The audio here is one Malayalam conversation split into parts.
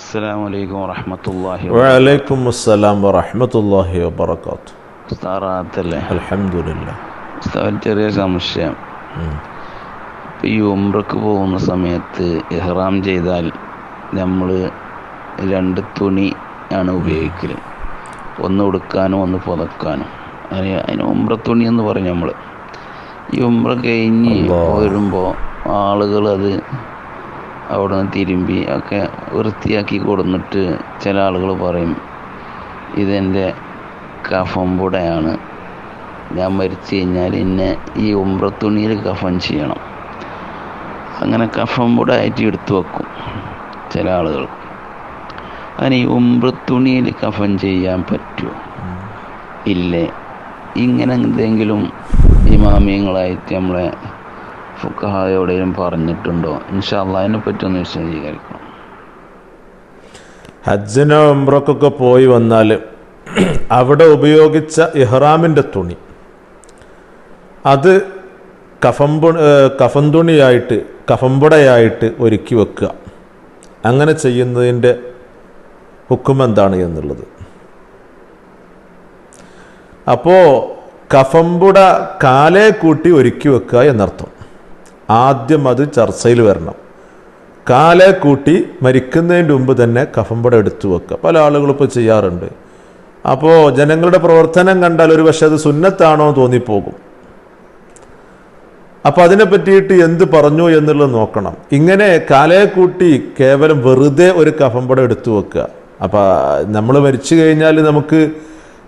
അസ്സലാമു അലൈക്കും വറഹ്മത്തുള്ളാഹി വലൈക്കും അസ്സലാം വറഹ്മത്തുള്ളാഹി വബറകാത്തു ഉസ്താറാത്തല്ലേ അൽഹംദുലില്ലാ. ഉസ്താദ് ഒരു ചെറിയ സംശയം. ഈ ഉംറക്ക് പോകുന്ന സമയത്ത് ഇഹ്റാം ചെയ്താൽ നമ്മൾ രണ്ട് തുണി ആണ് ഉപയോഗിക്കൽ ഒന്ന് ഉടുക്കാനും ഒന്ന് പുതക്കാനും. അങ്ങനെ അതിന് ഉംറ തുണി എന്ന് പറയും നമ്മൾ ഈ ഉംറ കഴിഞ്ഞ് വരുമ്പോൾ ആളുകൾ അത് അവിടെ നിന്ന് തിരുമ്പി ഒക്കെ വൃത്തിയാക്കി കൊടുന്നിട്ട് ചില ആളുകൾ പറയും ഇതെന്റെ കഫംപുടയാണ്. ഞാൻ മരിച്ചു കഴിഞ്ഞാൽ എന്നെ ഈ ഉംറത്തുണിയിൽ കഫൻ ചെയ്യണം. അങ്ങനെ കഫംപുട ആയിട്ട് എടുത്തു വെക്കും ചില ആളുകൾ. അങ്ങനെ ഈ ഉംറത്തുണിയിൽ കഫൻ ചെയ്യാൻ പറ്റുമോ? ഇല്ലേ. ഇങ്ങനെ എന്തെങ്കിലും ഇമാമിയങ്ങളായിട്ട് നമ്മളെ ഫുക്കഹായ പറഞ്ഞിട്ടുണ്ടോ? ഇൻഷാല്ല അതിനെപ്പറ്റി ഒന്ന് വിശദീകരിക്കണം. ഹജ്ജിനോ ഉംറക്കൊക്കെ പോയി വന്നാൽ അവിടെ ഉപയോഗിച്ച ഇഹ്റാമിന്റെ തുണി. അത് കഫം കഫൻ തുണിയായിട്ട് കഫമ്പുടയായിട്ട് ഒരുക്കി വെക്കുക. അങ്ങനെ ചെയ്യുന്നതിന്റെ ഹുക്കും എന്താണ് എന്നുള്ളത്. അപ്പോൾ കഫമ്പുട കാലേ കൂട്ടി ഒരുക്കി വെക്കുക എന്നർത്ഥം. ആദ്യം അത് ചർച്ചയിൽ വരണം. കാലെ കൂട്ടി മരിക്കുന്നതിന്റെ മുമ്പ് തന്നെ കഫമ്പട എടുത്തു വെക്കുക. പല ആളുകളും ഇപ്പോൾ ചെയ്യാറുണ്ട്. അപ്പോൾ ജനങ്ങളുടെ പ്രവർത്തനം കണ്ടാൽ ഒരു പക്ഷേ അത് സുന്നത്താണോ തോന്നിപ്പോകും. അപ്പോൾ അതിനെ പറ്റിയിട്ട് എന്ത് പറഞ്ഞു എന്നുള്ളത് നോക്കണം. ഇങ്ങനെ കാലയെ കൂട്ടി കേവലം വെറുതെ ഒരു കഫമ്പടം എടുത്തു വെക്കുക. അപ്പോൾ നമ്മൾ മരിച്ചു കഴിഞ്ഞാൽ നമുക്ക്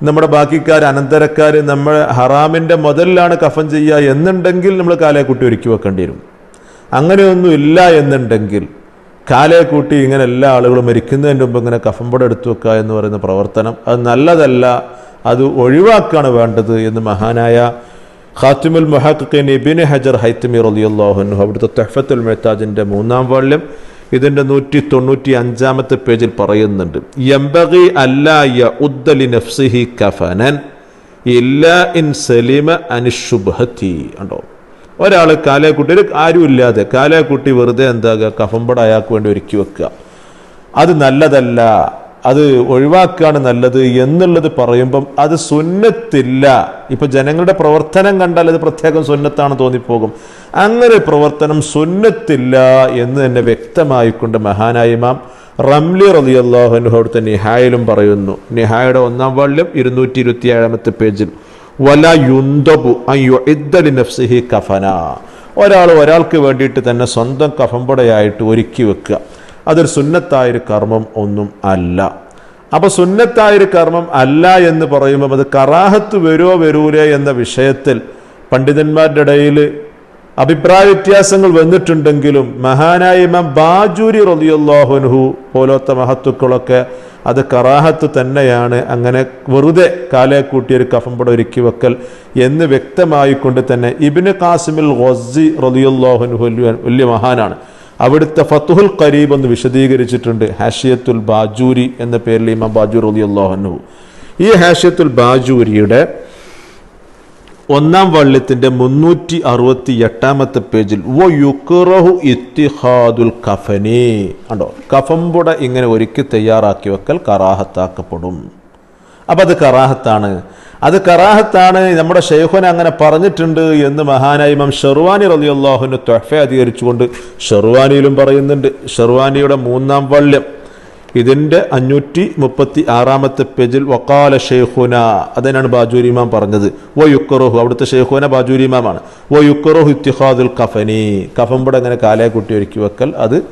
നമ്മുടെ ബാക്കിക്കാർ അനന്തരക്കാർ നമ്മൾ ഹറാമിന്റെ മുതലിലാണ് കഫൻ ചെയ്യുക എന്നുണ്ടെങ്കിൽ നമ്മൾ കാലയെ കൂട്ടി ഒരുക്കി വെക്കേണ്ടി വരും. അങ്ങനെയൊന്നും ഇല്ല എന്നുണ്ടെങ്കിൽ കാലയെ കൂട്ടി ഇങ്ങനെ എല്ലാ ആളുകളും മരിക്കുന്നതിന് മുമ്പ് ഇങ്ങനെ കഫമ്പട എടുത്തു വെക്കുക എന്ന് പറയുന്ന പ്രവർത്തനം അത് നല്ലതല്ല അത് ഒഴിവാക്കാണ് വേണ്ടത് എന്ന് മഹാനായ ഖാത്തിമുൽ മൊഹാഖിൻ ഇബിൻ ഹജർ ഹൈത്തമി റലിയല്ലാഹുനു അവിടുത്തെ തെഹഫത്തുൽ മെഹ്താജിന്റെ മൂന്നാം വാള്യം ഇതിന്റെ നൂറ്റി തൊണ്ണൂറ്റി അഞ്ചാമത്തെ പേജിൽ പറയുന്നുണ്ട്. യംബഗി അല്ലായ ഉദ്ദലി നഫ്സിഹി കഫനൻ ഇല്ല ഇൻ സലീമ അനുഷുഭത്തി ഉണ്ടോ? ഒരാൾ കാലക്കുട്ടി ഒരു ആരുമില്ലാതെ കാലേക്കുട്ടി വെറുതെ എന്താകുക കഫമ്പട അയാൾക്ക് വേണ്ടി ഒരുക്കി വെക്കുക. അത് നല്ലതല്ല. അത് ഒഴിവാക്കുകയാണ് നല്ലത് എന്നുള്ളത് പറയുമ്പം അത് സുന്നത്തില്ല. ഇപ്പൊ ജനങ്ങളുടെ പ്രവർത്തനം കണ്ടാൽ അത് പ്രത്യേകം സുന്നത്താണ് തോന്നിപ്പോകും. അങ്ങനെ പ്രവർത്തനം സുന്നത്തില്ല എന്ന് തന്നെ വ്യക്തമായിക്കൊണ്ട് മഹാനായ ഇമാം റംലി റലി അവിടുത്തെ നിഹായിലും പറയുന്നു. നിഹായുടെ ഒന്നാം വാള്യം ഇരുന്നൂറ്റി ഇരുപത്തി ഏഴാമത്തെ പേജിൽ വല യുന്തബു നഫ്സിഹി കഫന. ഒരാൾ ഒരാൾക്ക് വേണ്ടിയിട്ട് തന്നെ സ്വന്തം കഫമ്പടയായിട്ട് ഒരുക്കി വെക്കുക. അതൊരു സുന്നത്തായൊരു കർമ്മം ഒന്നും അല്ല. അപ്പൊ സുന്നത്തായൊരു കർമ്മം അല്ല എന്ന് പറയുമ്പോൾ അത് കറാഹത്ത് വരുമോ വരൂലേ എന്ന വിഷയത്തിൽ പണ്ഡിതന്മാരുടെ ഇടയിൽ അഭിപ്രായ വ്യത്യാസങ്ങൾ വന്നിട്ടുണ്ടെങ്കിലും മഹാനായ ഇമാം ബാജൂരി റലിയുള്ളാഹുൻഹു പോലത്തെ മഹത്തുക്കളൊക്കെ അത് കറാഹത്ത് തന്നെയാണ്. അങ്ങനെ വെറുതെ കാലെ കൂട്ടിയൊരു കഫമ്പട ഒരുക്കി വെക്കൽ എന്ന് വ്യക്തമായിക്കൊണ്ട് തന്നെ ഇബിന് കാസിമിൽ ഗൊസി റലിയുള്ളാഹുൻഹു വലിയ മഹാനാണ്. അവിടുത്തെ ഫത്തുഹുൽ കരീബ് എന്ന് വിശദീകരിച്ചിട്ടുണ്ട്. ഹാഷിയത്തുൽ ബാജൂരി എന്ന പേരിൽ ഇമാം ബാജൂർ റലിയുല്ലാഹുൻഹു ഈ ഹാഷിയത്തുൽ ബാജൂരിയുടെ ഒന്നാം വള്ളിത്തിന്റെ മുന്നൂറ്റി അറുപത്തി എട്ടാമത്തെ പേജിൽ വോ യുക്കുറഹു ഇത്തിഹാദുൽ കഫനി. കണ്ടോ? കഫമ്പുട ഇങ്ങനെ ഒരുക്കി തയ്യാറാക്കി വെക്കൽ കറാഹത്താക്കപ്പെടും. അപ്പം അത് കറാഹത്താണ്. അത് കറാഹത്താണ്. നമ്മുടെ ഷെയ്ഖുൻ അങ്ങനെ പറഞ്ഞിട്ടുണ്ട് എന്ന് മഹാനായ ഇമാം ഷെർവാനി റലിയുള്ളാഹുവിന് തൊഫ അധികരിച്ചുകൊണ്ട് ഷെർവാനിയിലും പറയുന്നുണ്ട്. ഷെർവാനിയുടെ മൂന്നാം വള്യം. ഇതിന്റെ അഞ്ഞൂറ്റി മുപ്പത്തി ആറാമത്തെ പേജിൽ വക്കാല ഷെയ്ഖുന. അതിനാണ് ബാജൂരി ഇമാം പറഞ്ഞത്. വോ യുക്കറോഹു അവിടുത്തെ ഷെയ്ഖുന ബാജൂരി ഇമാമാണ്. വോ യുക്കറോഹു ഇത്തിഹാദുൽ കഫനി കഫമ്പട അങ്ങനെ കാലയെ കുട്ടി ഒരുക്കി വെക്കൽ. അത്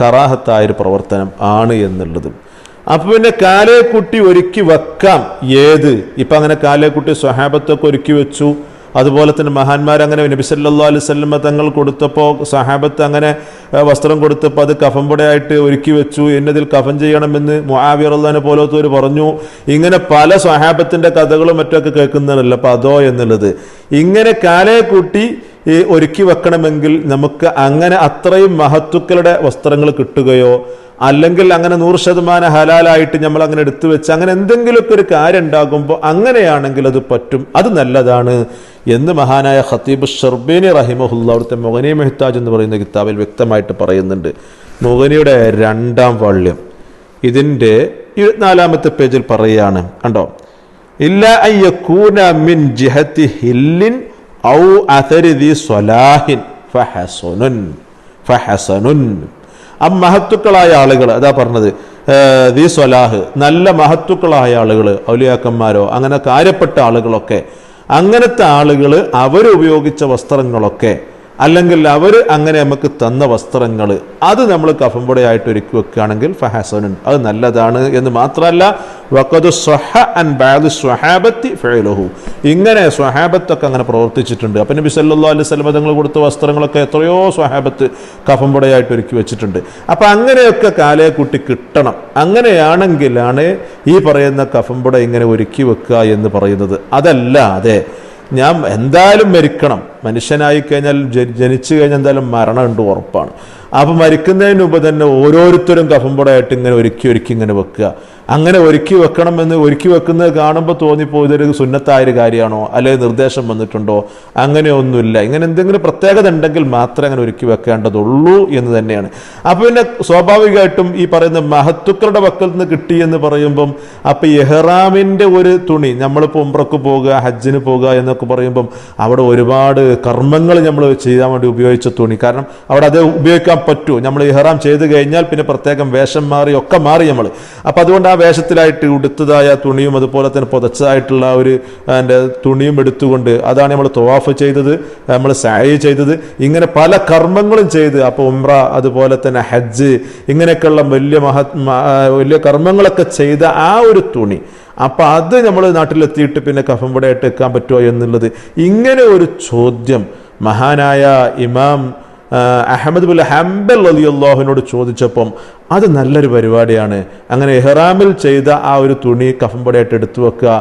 കറാഹത്തായൊരു പ്രവർത്തനം ആണ് എന്നുള്ളത്. അപ്പൊ പിന്നെ കാലേക്കുട്ടി ഒരുക്കി വെക്കാം. ഏത്? ഇപ്പൊ അങ്ങനെ കാലേക്കുട്ടി കുട്ടി സ്വഹാബത്തൊക്കെ ഒരുക്കി വെച്ചു. അതുപോലെ തന്നെ മഹാന്മാർ അങ്ങനെ നബി സല്ലാ അലൈഹി സ്വലമ തങ്ങൾ കൊടുത്തപ്പോൾ സഹാബത്ത് അങ്ങനെ വസ്ത്രം കൊടുത്തപ്പോൾ അത് കഫമ്പടയായിട്ട് ഒരുക്കി വെച്ചു. എന്നതിൽ കഫം ചെയ്യണമെന്ന് അള്ളഹാനെ പോലത്തവർ പറഞ്ഞു. ഇങ്ങനെ പല സഹാബത്തിന്റെ കഥകളും മറ്റൊക്കെ കേൾക്കുന്നതല്ല അപ്പോൾ അതോ എന്നുള്ളത്. ഇങ്ങനെ കാലയെ കൂട്ടി ഒരുക്കി വെക്കണമെങ്കിൽ നമുക്ക് അങ്ങനെ അത്രയും മഹത്വക്കളുടെ വസ്ത്രങ്ങൾ കിട്ടുകയോ അല്ലെങ്കിൽ അങ്ങനെ നൂറ് ശതമാനം ഹലാലായിട്ട് നമ്മൾ അങ്ങനെ എടുത്തു വെച്ച് അങ്ങനെ എന്തെങ്കിലുമൊക്കെ ഒരു കാര്യം ഉണ്ടാകുമ്പോൾ അങ്ങനെയാണെങ്കിൽ അത് പറ്റും. അത് നല്ലതാണ് എന്ന് മഹാനായ ഖത്തീബ് ഷർബേനി റഹിമഹുല്ല അവിടുത്തെ മൊഹനി മെഹ്താജ് എന്ന് പറയുന്ന കിതാബിൽ വ്യക്തമായിട്ട് പറയുന്നുണ്ട്. മൊഹനിയുടെ രണ്ടാം വാള്യം. ഇതിന്റെ ഇരുപത്തിനാലാമത്തെ പേജിൽ പറയുകയാണ്. കണ്ടോ? ഇല്ല മിൻ ജിഹത്തി ഹില്ലിൻ ഔ സ്വലാഹിൻ ആ മഹത്തുക്കളായ ആളുകൾ അതാ പറഞ്ഞത് ദി സ്വലാഹ് നല്ല മഹത്തുക്കളായ ആളുകൾ ഔലിയാക്കന്മാരോ അങ്ങനെ കാര്യപ്പെട്ട ആളുകളൊക്കെ അങ്ങനത്തെ ആളുകൾ അവരുപയോഗിച്ച വസ്ത്രങ്ങളൊക്കെ അല്ലെങ്കിൽ അവർ അങ്ങനെ നമുക്ക് തന്ന വസ്ത്രങ്ങൾ അത് നമ്മൾ കഫമ്പുടയായിട്ട് ഒരുക്കി വെക്കുകയാണെങ്കിൽ ഫഹാസനുൻ അത് നല്ലതാണ് എന്ന് മാത്രമല്ല വഖദു സ്വഹ അൻ സ്വഹാബത്തി ഫഅലുഹു. ഇങ്ങനെ സ്വഹാബത്തൊക്കെ അങ്ങനെ പ്രവർത്തിച്ചിട്ടുണ്ട്. അപ്പം നബി സല്ലല്ലാഹു അലൈഹി സ്വലമ തങ്ങൾ കൊടുത്ത വസ്ത്രങ്ങളൊക്കെ എത്രയോ സ്വഹാബത്ത് കഫമ്പുടയായിട്ട് ഒരുക്കി വെച്ചിട്ടുണ്ട്. അപ്പം അങ്ങനെയൊക്കെ കാലയെ കുട്ടി കിട്ടണം. അങ്ങനെയാണെങ്കിലാണ് ഈ പറയുന്ന കഫമ്പുട ഇങ്ങനെ ഒരുക്കി വെക്കുക എന്ന് പറയുന്നത്. അതല്ലാതെ ഞാൻ എന്തായാലും മരിക്കണം. മനുഷ്യനായി കഴിഞ്ഞാൽ ജനിച്ചു കഴിഞ്ഞാൽ എന്തായാലും മരണമുണ്ട് ഉറപ്പാണ്. അപ്പം മരിക്കുന്നതിന് മുമ്പ് തന്നെ ഓരോരുത്തരും കഫമ്പുടയായിട്ട് ഇങ്ങനെ ഒരുക്കി ഒരുക്കി ഇങ്ങനെ വെക്കുക. അങ്ങനെ ഒരുക്കി വെക്കണമെന്ന് ഒരുക്കി വെക്കുന്നത് കാണുമ്പോൾ തോന്നിപ്പോ ഇതൊരു സുന്നത്തായൊരു കാര്യമാണോ? അല്ലെങ്കിൽ നിർദ്ദേശം വന്നിട്ടുണ്ടോ? അങ്ങനെയൊന്നുമില്ല ഇങ്ങനെ എന്തെങ്കിലും പ്രത്യേകത ഉണ്ടെങ്കിൽ മാത്രമേ അങ്ങനെ ഒരുക്കി വെക്കേണ്ടതുള്ളൂ എന്ന് തന്നെയാണ്. അപ്പോൾ പിന്നെ സ്വാഭാവികമായിട്ടും ഈ പറയുന്ന മഹത്തുക്കളുടെ പക്കൽ നിന്ന് കിട്ടി എന്ന് പറയുമ്പം അപ്പോൾ എഹ്റാമിന്റെ ഒരു തുണി നമ്മളിപ്പോൾ ഉംറക്ക് പോകുക ഹജ്ജിന് പോകുക എന്നൊക്കെ പറയുമ്പം അവിടെ ഒരുപാട് കർമ്മങ്ങൾ നമ്മൾ ചെയ്യാൻ വേണ്ടി ഉപയോഗിച്ച തുണി. കാരണം അവിടെ അത് ഉപയോഗിക്കാൻ പറ്റൂ. നമ്മൾ ഇഹ്റാം ചെയ്ത് കഴിഞ്ഞാൽ പിന്നെ പ്രത്യേകം വേഷം മാറി ഒക്കെ മാറി നമ്മൾ. അപ്പം അതുകൊണ്ട് ആ വേഷത്തിലായിട്ട് ഉടുത്തതായ തുണിയും അതുപോലെ തന്നെ പുതച്ചതായിട്ടുള്ള ഒരു എന്റെ തുണിയും എടുത്തുകൊണ്ട് അതാണ് നമ്മൾ തവാഫ് ചെയ്തത് നമ്മൾ സായി ചെയ്തത്. ഇങ്ങനെ പല കർമ്മങ്ങളും ചെയ്ത് അപ്പോൾ ഉംറ അതുപോലെ തന്നെ ഹജ്ജ് ഇങ്ങനെയൊക്കെയുള്ള വലിയ മഹത് വലിയ കർമ്മങ്ങളൊക്കെ ചെയ്ത ആ ഒരു തുണി. അപ്പം അത് നമ്മൾ നാട്ടിലെത്തിയിട്ട് പിന്നെ കഫമ്പടയായിട്ട് വെക്കാൻ പറ്റുമോ എന്നുള്ളത് ഇങ്ങനെ ഒരു ചോദ്യം മഹാനായ ഇമാം അഹമ്മദ് ബുൽ ഹംബൽ അലി അള്ളാഹുവിനോട് ചോദിച്ചപ്പം അത് നല്ലൊരു പരിപാടിയാണ്. അങ്ങനെ എഹ്റാമിൽ ചെയ്ത ആ ഒരു തുണി കഫമ്പടയായിട്ട് എടുത്തു വെക്കുക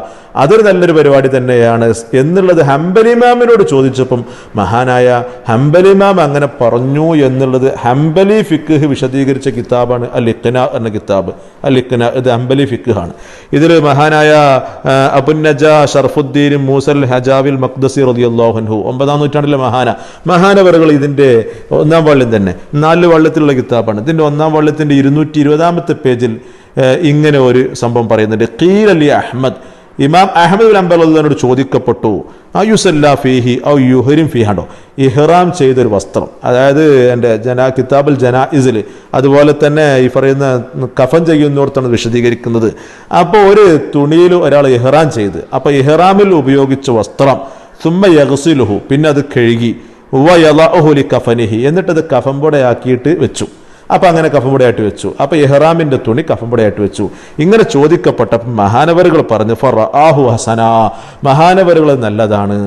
അതൊരു നല്ലൊരു പരിപാടി തന്നെയാണ്. എന്നുള്ളത് ഹംബലിമാമിനോട് ചോദിച്ചപ്പം മഹാനായ ഹംബലിമാം അങ്ങനെ പറഞ്ഞു എന്നുള്ളത് ഹംബലി ഫിക്ക് വിശദീകരിച്ച കിതാബാണ് അൽ ഇഖ്ന എന്ന കിതാബ്. അൽ ഇഖ്ന ഇത് ഹംബലി ആണ് ഇതിൽ മഹാനായ അബുന്നജ ഷർഫുദ്ദീൻ മൂസൽ ഹജാവിൽ മഖ്ദസി റളിയല്ലാഹു ഒമ്പതാം നൂറ്റാണ്ടിലെ മഹാന മഹാനവറുകൾ ഇതിന്റെ ഒന്നാം വള്ളിൽ തന്നെ നാല് വള്ളത്തിലുള്ള കിതാബാണ്. ഇതിന്റെ ഒന്നാം വള്ളത്തിന്റെ ഇരുന്നൂറ്റി ഇരുപതാമത്തെ പേജിൽ ഇങ്ങനെ ഒരു സംഭവം പറയുന്നുണ്ട്. ഖീൽ അലി അഹമ്മദ് ഇമാം അഹമ്മദ് അമ്പലോട് ചോദിക്കപ്പെട്ടു അയുസല്ലാ ഫീഹി ഔ യുഹരിം ഫീഹാണ്ടോ ഇഹ്റാം ചെയ്തൊരു വസ്ത്രം അതായത് എന്റെ ജനാ കിതാബുൽ ജനാഇസിൽ അതുപോലെ തന്നെ ഈ പറയുന്ന കഫൻ ചെയ്യുന്നോടത്താണ് വിശദീകരിക്കുന്നത്. അപ്പോൾ ഒരു തുണിയിൽ ഒരാൾ ഇഹ്റാം ചെയ്ത് അപ്പോൾ ഇഹ്റാമിൽ ഉപയോഗിച്ച വസ്ത്രം സുമ്മ യഹസിലുഹു പിന്നെ അത് കഴുകി വയലഹുലി കഫനിഹി എന്നിട്ടത് കഫമ്പുടയാക്കിയിട്ട് വെച്ചു. അപ്പൊ അങ്ങനെ കഫമുടയായിട്ട് വെച്ചു. അപ്പോൾ ഇഹ്റാമിന്റെ തുണി കഫമുടയായിട്ട് വെച്ചു. ഇങ്ങനെ ചോദിക്കപ്പെട്ട മഹാനവരുകൾ പറഞ്ഞു ഫറാഹു ഹസന മഹാനവരുകൾ നല്ലതാണ്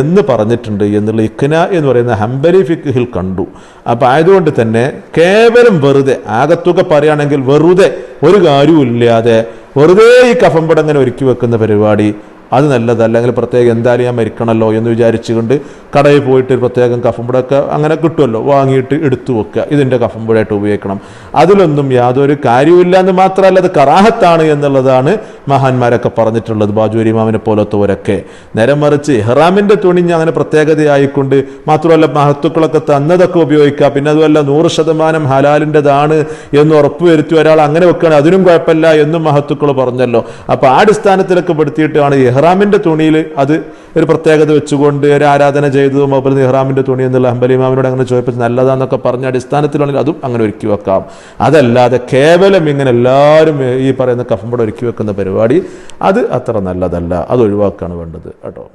എന്ന് പറഞ്ഞിട്ടുണ്ട് എന്നുള്ള ഇഖ്ന എന്ന് പറയുന്ന ഹംബലി ഫിഖിൽ കണ്ടു. അപ്പോൾ ആയതുകൊണ്ട് തന്നെ കേവലം വെറുതെ ആകത്തുക പറയുകയാണെങ്കിൽ വെറുതെ ഒരു കാര്യവും ഇല്ലാതെ വെറുതെ ഈ കഫമ്പടങ്ങനെ ഒരുക്കി വെക്കുന്ന പരിപാടി അത് നല്ലതല്ല. അല്ലെങ്കിൽ പ്രത്യേകം എന്തായാലും ഞാൻ മരിക്കണമല്ലോ എന്ന് വിചാരിച്ചുകൊണ്ട് കടയിൽ പോയിട്ട് ഒരു പ്രത്യേകം കഫമ്പുടൊക്കെ അങ്ങനെ കിട്ടുമല്ലോ. വാങ്ങിയിട്ട് എടുത്തു വെക്കുക. ഇതിന്റെ കഫമ്പുടായിട്ട് ഉപയോഗിക്കണം. അതിലൊന്നും യാതൊരു കാര്യമില്ല എന്ന് മാത്രമല്ല അത് കറാഹത്താണ് എന്നുള്ളതാണ് മഹാന്മാരൊക്കെ പറഞ്ഞിട്ടുള്ളത്. ബാജൂരി മാമിനെ പോലത്തവരൊക്കെ. നേരെ മറിച്ച് ഇഹ്റാമിന്റെ തുണിഞ്ഞ് അങ്ങനെ പ്രത്യേകതയായിക്കൊണ്ട് മാത്രമല്ല മഹത്തുക്കളൊക്കെ തന്നതൊക്കെ ഉപയോഗിക്കുക. പിന്നെ അതുമല്ല നൂറ് ശതമാനം ഹലാലിന്റെതാണ് എന്ന് ഉറപ്പുവരുത്തി ഒരാൾ അങ്ങനെ വെക്കുകയാണ്. അതിനും കുഴപ്പമില്ല എന്നും മഹത്തുക്കൾ പറഞ്ഞല്ലോ. അപ്പോൾ ആ അടിസ്ഥാനത്തിലൊക്കെ പെടുത്തിയിട്ടാണ് ഇഹ്റാമിന്റെ തുണിയിൽ അത് ഒരു പ്രത്യേകത വെച്ചുകൊണ്ട് ഒരു ആരാധന ചെയ്തതും അതുപോലെ നിഹ്റാമിന്റെ തുണി എന്നുള്ള അമ്പലിമാമിനോട് അങ്ങനെ ചോദിപ്പിച്ച് നല്ലതാന്നൊക്കെ പറഞ്ഞ അടിസ്ഥാനത്തിലാണെങ്കിൽ അതും അങ്ങനെ ഒരുക്കി വെക്കാം. അതല്ലാതെ കേവലം ഇങ്ങനെ എല്ലാവരും ഈ പറയുന്ന കഫമ്പോടെ ഒരുക്കി വെക്കുന്ന പരിപാടി അത് അത്ര നല്ലതല്ല. അത് ഒഴിവാക്കാണ് വേണ്ടത്. കേട്ടോ.